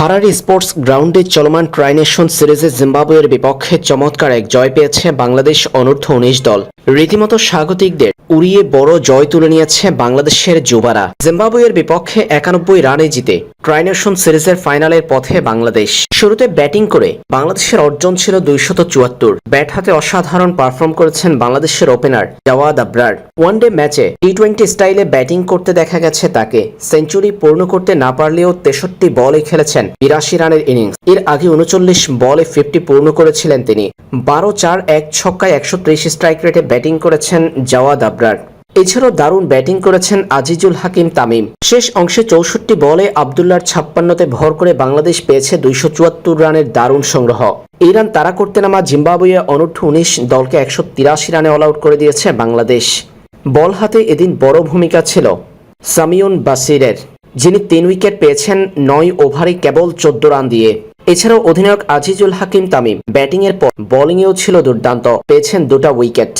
হারারি sports গ্রাউন্ডে চলমান tri-nation সিরিজে জিম্বাবুয়ের বিপক্ষে চমৎকার এক জয় পেয়েছে বাংলাদেশ অনূর্ধ্ব উনিশ দল। রীতিমতো স্বাগতিকদের উড়িয়ে বড় জয় তুলে নিয়েছে বাংলাদেশের যুবারা। জিম্বাবুয়ের বিপক্ষে একানব্বই রানে জিতে ট্রাইনেশন সিরিজের ফাইনালের পথে বাংলাদেশ। শুরুতে ব্যাটিং করে বাংলাদেশের অর্জন ছিল দুইশত চুয়াত্তর। ব্যাট হাতে অসাধারণ পারফর্ম করেছেন বাংলাদেশের ওপেনার জাওয়াদ আবরার। ওয়ানডে ম্যাচে টি টোয়েন্টি স্টাইলে ব্যাটিং করতে দেখা গেছে তাকে। সেঞ্চুরি পূর্ণ করতে না পারলেও তেষট্টি বলে খেলেছেন বিরাশি রানের ইনিংস। এর আগে উনচল্লিশ বলে ফিফটি পূর্ণ করেছিলেন তিনি। বারো চার এক ছক্কায় একশো ত্রিশ স্ট্রাইক রেটে ব্যাটিং করেছেন জাওয়াদ আবরার। এছাড়াও দারুণ ব্যাটিং করেছেন আজিজুল হাকিম তামিম। শেষ অংশে চৌষট্টি বলে আবদুল্লার ছাপ্পান্নতে ভর করে বাংলাদেশ পেয়েছে দুইশো চুয়াত্তর রানের দারুণ সংগ্রহ। এই রান তারা করতে নামা জিম্বাবুয়ে অনূর্ধ্ব উনিশ দলকে একশো তিরাশি রানে অল আউট করে দিয়েছে বাংলাদেশ। বল হাতে এদিন বড় ভূমিকা ছিল সামিউন বাসিরের, যিনি তিন উইকেট পেয়েছেন নয় ওভারে কেবল চোদ্দ রান দিয়ে। এছাড়াও অধিনায়ক আজিজুল হাকিম তামিম ব্যাটিংয়ের পর বোলিংয়েও ছিল দুর্দান্ত, পেয়েছেন দুটা উইকেট।